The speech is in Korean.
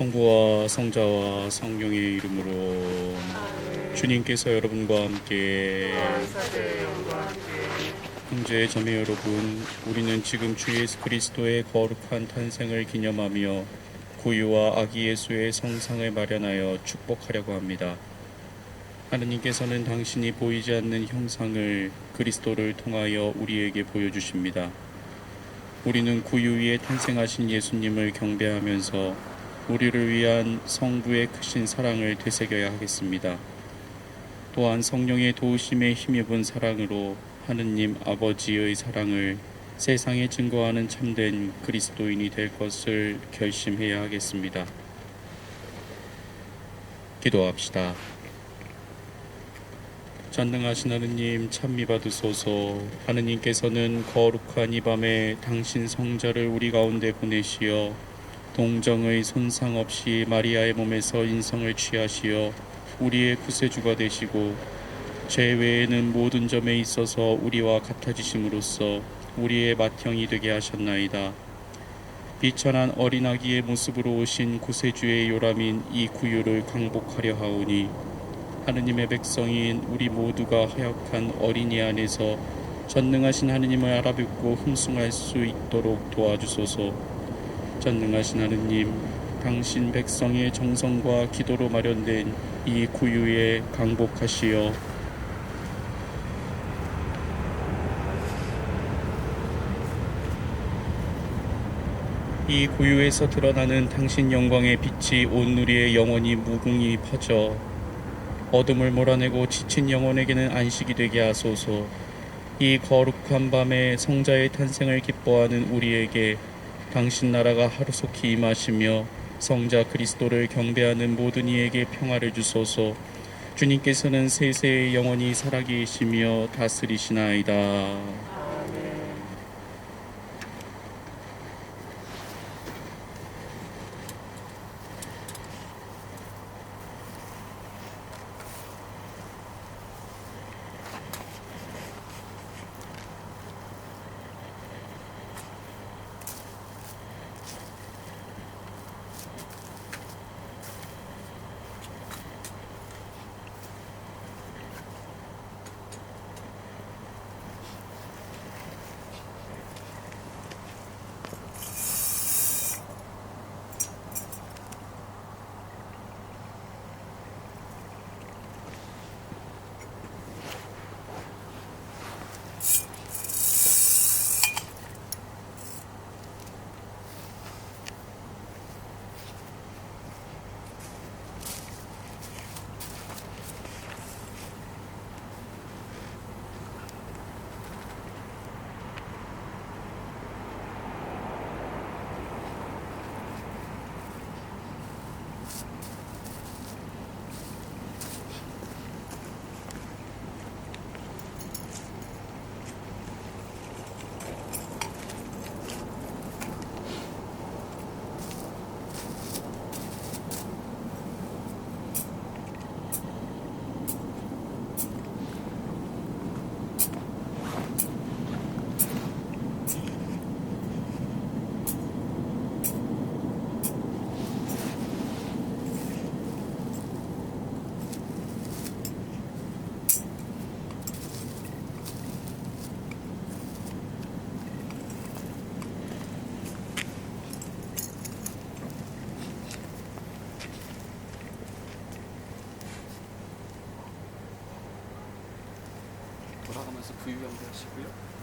성부와 성자와 성령의 이름으로 주님께서 여러분과 함께 형제 자매 여러분 우리는 지금 주 예수 그리스도의 거룩한 탄생을 기념하며 구유와 아기 예수의 성상을 마련하여 축복하려고 합니다. 하느님께서는 당신이 보이지 않는 형상을 그리스도를 통하여 우리에게 보여주십니다. 우리는 구유 위에 탄생하신 예수님을 경배하면서 우리를 위한 성부의 크신 사랑을 되새겨야 하겠습니다. 또한 성령의 도우심에 힘입은 사랑으로 하느님 아버지의 사랑을 세상에 증거하는 참된 그리스도인이 될 것을 결심해야 하겠습니다. 기도합시다. 전능하신 하느님 찬미 받으소서 하느님께서는 거룩한 이 밤에 당신 성자를 우리 가운데 보내시어 동정의 손상 없이 마리아의 몸에서 인성을 취하시어 우리의 구세주가 되시고 죄 외에는 모든 점에 있어서 우리와 같아지심으로써 우리의 맏형이 되게 하셨나이다. 비천한 어린아기의 모습으로 오신 구세주의 요람인 이 구유를 강복하려 하오니 하느님의 백성인 우리 모두가 허약한 어린이 안에서 전능하신 하느님을 알아뵙고 흠숭할 수 있도록 도와주소서. 전능하신 하느님, 당신 백성의 정성과 기도로 마련된 이 구유에 강복하시어 이 구유에서 드러나는 당신 영광의 빛이 온 누리에 영원히 무궁히 퍼져 어둠을 몰아내고 지친 영혼에게는 안식이 되게 하소서. 이 거룩한 밤에 성자의 탄생을 기뻐하는 우리에게 당신 나라가 하루속히 임하시며 성자 그리스도를 경배하는 모든 이에게 평화를 주소서. 주님께서는 세세의 영원히 살아계시며 다스리시나이다. 돌아가면서 부유 경배하시고요.